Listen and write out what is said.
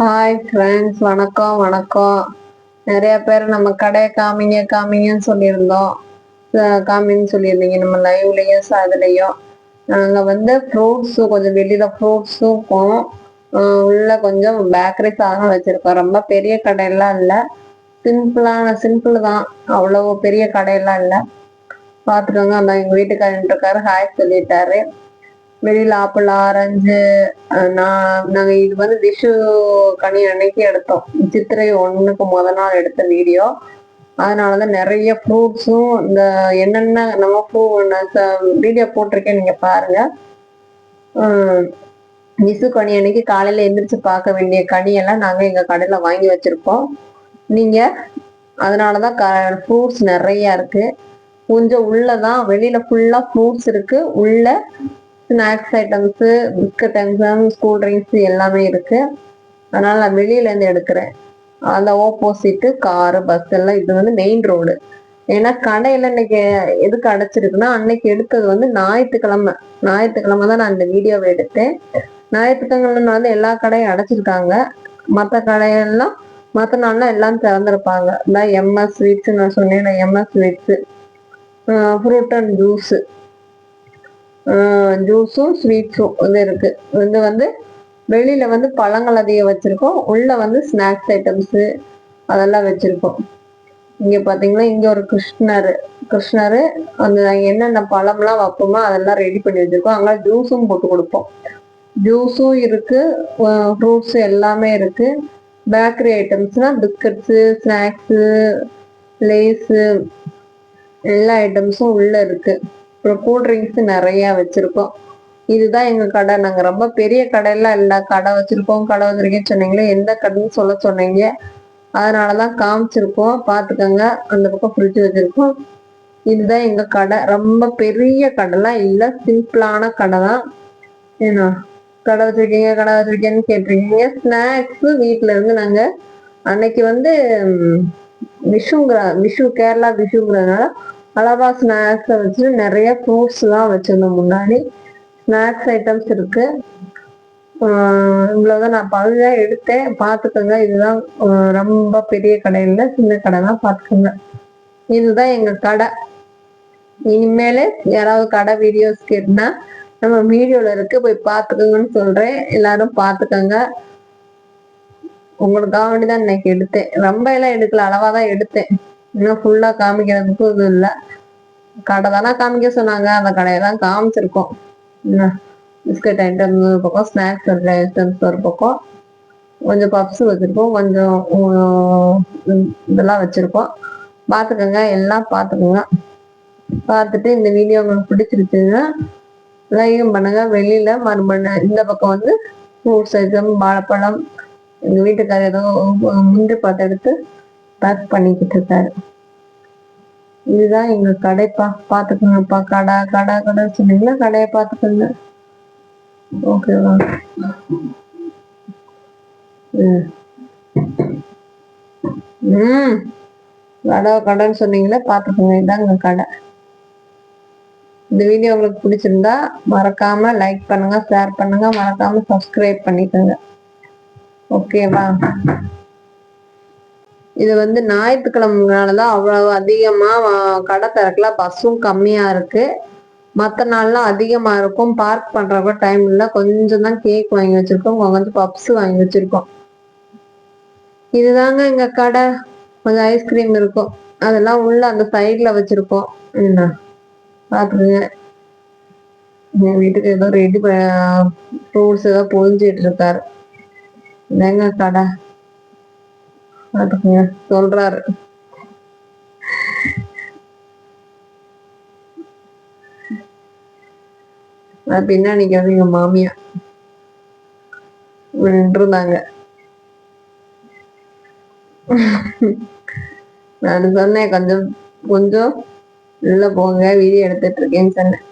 Hi friends வணக்கம் வணக்கம். நிறைய பேர் நம்ம கடையை காமிங்க காமிங்கன்னு சொல்லியிருந்தோம். காமின்னு சொல்லியிருந்தீங்க நம்ம லைவ்லையும் அதுலேயும். நாங்கள் வந்து ஃப்ரூட்ஸும் கொஞ்சம் வெளியில் ஃப்ரூட்ஸும் உள்ள கொஞ்சம் பேக்கரி சாதனம் வச்சுருக்கோம். ரொம்ப பெரிய கடையெல்லாம் இல்லை. சிம்பிளான சிம்பிள் தான். அவ்வளோ பெரிய கடையெல்லாம் இல்லை. பார்த்துக்கோங்க அந்த எங்கள் வீட்டுக்காரன்ட்டு இருக்காரு ஹாய் சொல்லிட்டாரு. வெளியில் ஆப்பிள் ஆரஞ்சு நான் நாங்கள் இது வந்து விஷு கனி அன்னைக்கு எடுத்தோம். சித்திரை ஒன்றுக்கு முத நாள் எடுத்த வீடியோ. அதனால தான் நிறைய ஃப்ரூட்ஸும் இந்த என்னென்ன நம்ம ஃப்ரூ வீடியோ போட்டிருக்கேன் நீங்கள் பாருங்க. உம் விசு கனி அன்னைக்கு காலையில் எந்திரிச்சு பார்க்க வேண்டிய கனியெல்லாம் நாங்கள் எங்கள் கடையில் வாங்கி வச்சுருப்போம் நீங்கள் அதனால தான் க ஃப்ரூட்ஸ் நிறையா இருக்குது கொஞ்சம் உள்ளதான் வெளியில ஃபுல்லா ஃப்ரூட்ஸ் இருக்கு. உள்ள snacks items biscuit items cool drinks எல்லாமே இருக்கு. அதனால நான் வெளியிலேருந்து எடுக்கிறேன். அந்த ஆப்போசிட்டு காரு பஸ் எல்லாம் இது வந்து மெயின் ரோடு ஏன்னா கடையில இன்னைக்கு எதுக்கு அடைச்சிருக்குன்னா அன்னைக்கு எடுத்தது வந்து ஞாயிற்றுக்கிழமை. ஞாயிற்றுக்கிழமை தான் நான் இந்த வீடியோவை எடுத்தேன். ஞாயிற்றுக்கிழமை வந்து எல்லா கடையும் அடைச்சிருக்காங்க. மற்ற கடையெல்லாம் மற்ற நாள்லாம் எல்லாம் திறந்துருப்பாங்க. இந்த எம்எஸ் ஸ்வீட்ஸ் நான் சொன்னேன் MS sweets fruit and juice ஜூஸும் ஸ்வீட்ஸும் இது இருக்கு. இது வந்து வெளியில வந்து பழங்கள் அதிகம் வச்சிருக்கோம். உள்ள வந்து ஸ்நாக்ஸ் ஐட்டம்ஸு அதெல்லாம் வச்சிருக்கோம். இங்க பார்த்தீங்கன்னா இங்க ஒரு கிருஷ்ணர். கிருஷ்ணர் அந்த என்னென்ன பழம்லாம் வைப்போமோ அதெல்லாம் ரெடி பண்ணி வச்சிருக்கோம். அங்கே ஜூஸும் போட்டு கொடுப்போம். ஜூஸும் இருக்கு. ஃப்ரூட்ஸ் எல்லாமே இருக்கு. பேக்கரி ஐட்டம்ஸ்னா பிஸ்கட்ஸு ஸ்நாக்ஸு லேஸு எல்லா ஐட்டம்ஸும் உள்ள இருக்குது அப்புறம் கூல் ட்ரிங்க்ஸ் நிறைய வச்சிருக்கோம். இதுதான் எங்க கடை. நாங்க ரொம்ப பெரிய கடையெல்லாம் இல்ல. கடை வச்சிருக்கோம் கடை வச்சிருக்கேன்னு சொன்னீங்களே எந்த கடைன்னு சொல்ல சொன்னீங்க. அதனாலதான் காமிச்சிருக்கோம். பாத்துக்கோங்க அந்த பக்கம் ஃப்ரிட்ஜ் வச்சிருக்கோம். இதுதான் எங்க கடை. ரொம்ப பெரிய கடைலாம் இல்ல. சிம்பிளான கடை தான் ஏன்னா கடை வச்சிருக்கீங்க கடை வச்சிருக்கேன்னு கேட்டிருக்கீங்க. ஸ்நாக்ஸ் வீட்டுல இருந்து நாங்க அன்னைக்கு வந்து விஷுங்கிற விஷு கேரளா விஷுங்கிறதுனால அளவா ஸ்நாக்ஸை வச்சு நிறைய ஃப்ரூட்ஸ்லாம் வச்சிருந்தோம் முன்னாடி. ஸ்நாக்ஸ் ஐட்டம்ஸ் இருக்கு. ஆஹ் இவ்வளவுதான். நான் பகுதியாக எடுத்தேன். பார்த்துக்கோங்க. இதுதான் ரொம்ப பெரிய கடை இல்லை. சின்ன கடை தான் பார்த்துக்கோங்க. இதுதான் எங்க கடை. இனிமேல் யாராவது கடை வீடியோஸ் கேட்டுனா நம்ம வீடியோல இருக்கு. போய் பார்த்துக்கோங்கன்னு சொல்றேன். எல்லாரும் பார்த்துக்கோங்க. உங்களுக்காக வேண்டி தான் இன்னைக்கு எடுத்தேன். ரொம்ப எல்லாம் எடுக்கல. அளவாக தான் எடுத்தேன். இன்னும் ஃபுல்லா காமிக்கிறதுக்கும் இது இல்லை. கடை தானே காமிக்க சொன்னாங்க. அந்த கடையை தான் காமிச்சிருக்கோம். என்ன? பிஸ்கட் ஐட்டம்ஸ் ஒரு பக்கம் ஸ்நாக்ஸ் ஐட்டம்ஸ் ஒரு பக்கம். கொஞ்சம் பப்ஸ் வச்சிருக்கோம். கொஞ்சம் இதெல்லாம் வச்சிருக்கோம். பார்த்துக்கோங்க. எல்லாம் பார்த்துக்கோங்க. பார்த்துட்டு இந்த வீடியோ உங்களுக்கு பிடிச்சிருச்சுன்னா லைக் பண்ணுங்க. வெளியில மறுபடியும் இந்த பக்கம் வந்து ஃப்ரூட்ஸ் ஐட்டம் வாழைப்பழம் எங்கள் வீட்டுக்காரர் ஏதோ முந்திரி பார்த்து எடுத்து பேக் பண்ணிக்கிட்டு இருக்காரு இதுதான் எங்க கடைப்பா பாத்துக்கோங்கப்பா கடை கடை கடை சொன்னீங்களா கடையை பாத்துக்கோங்க ஓகேவா ம். கடை கடைன்னு சொன்னீங்களே பார்த்துக்கோங்க. இதுதான் கடை. இந்த வீடியோ உங்களுக்கு பிடிச்சிருந்தா மறக்காம லைக் பண்ணுங்க ஷேர் பண்ணுங்க. மறக்காம சப்ஸ்கிரைப் பண்ணிக்கோங்க. ஓகேவா இது வந்து ஞாயிற்றுக்கிழமைனாலதான் அவ்வளவு அதிகமா அதிகமாக கடை திறக்கல. பஸ்ஸும் கம்மியா இருக்கு. மற்ற நாள்லாம் அதிகமா இருக்கும். பார்க் பண்றப்ப டைம் இல்லை. கொஞ்சம் தான் கேக் வாங்கி வச்சிருக்கோம். கொஞ்சம் பப்ஸ் வாங்கி வச்சிருக்கோம். இதுதாங்க எங்க கடை. கொஞ்சம் ஐஸ்கிரீம் இருக்கும். அதெல்லாம் உள்ள அந்த சைட்ல வச்சிருக்கோம். என்ன? பாத்துக்கங்க. என் வீட்டுக்கு ஏதோ ரெடி ஃப்ரூட்ஸ் ஏதோ பொழிஞ்சிட்டு இருக்காரு. இதாங்க கடை. சொல்றாரு. நான் பின்னாடி எங்க மாமியா நின்றுருந்தாங்க நான் சொன்னேன் கொஞ்சம் கொஞ்சம் உள்ள போங்க வீடியோ எடுத்துட்டு இருக்கேன்னு சொன்னேன்.